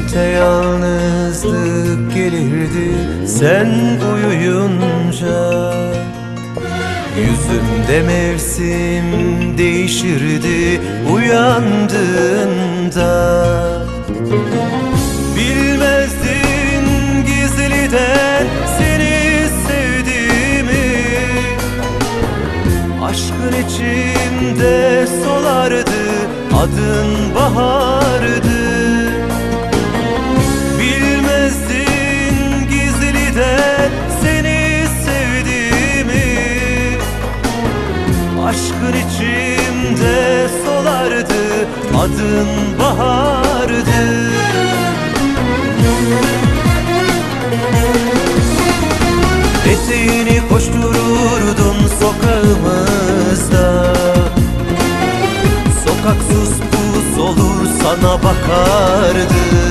Kente yalnızlık gelirdi sen uyuyunca. Yüzümde mevsim değişirdi uyandığında. Bilmezdin gizliden seni sevdiğimi. Aşkın içimde solardı adın bahardı Aşkın içimde solardı adın bahardı. Eteğini koştururdun sokağımızda. Sokak sus pus olur sana bakardı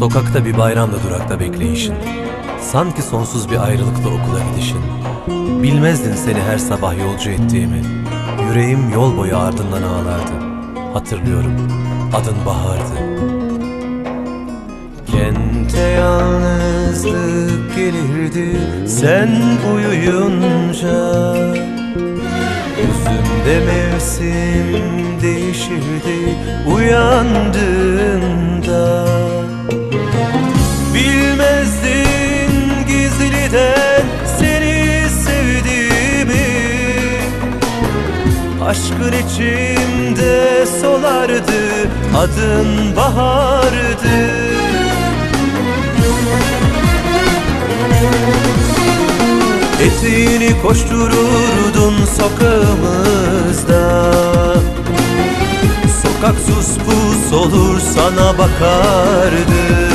Sokakta bir bayramda durakta bekleyişin. Sanki sonsuz bir ayrılıkla okula gidişin. Bilmezdin seni her sabah yolcu ettiğimi. Yüreğim yol boyu ardından ağlardı. Hatırlıyorum adın Bahar'dı. Kente yalnızlık gelirdi sen uyuyunca. Yüzümde mevsim değişirdi uyandığında Aşkın içimde solardı adın bahardı. Eteğini koştururdun sokağımızda. Sokak sus pus olur sana bakardı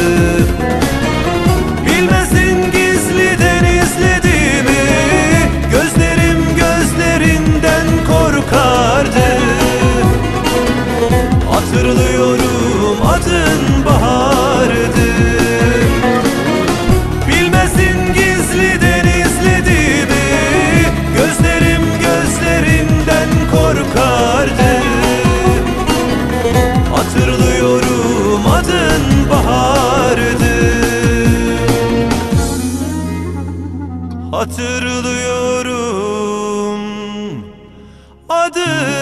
Hatırlıyorum. Adın bahar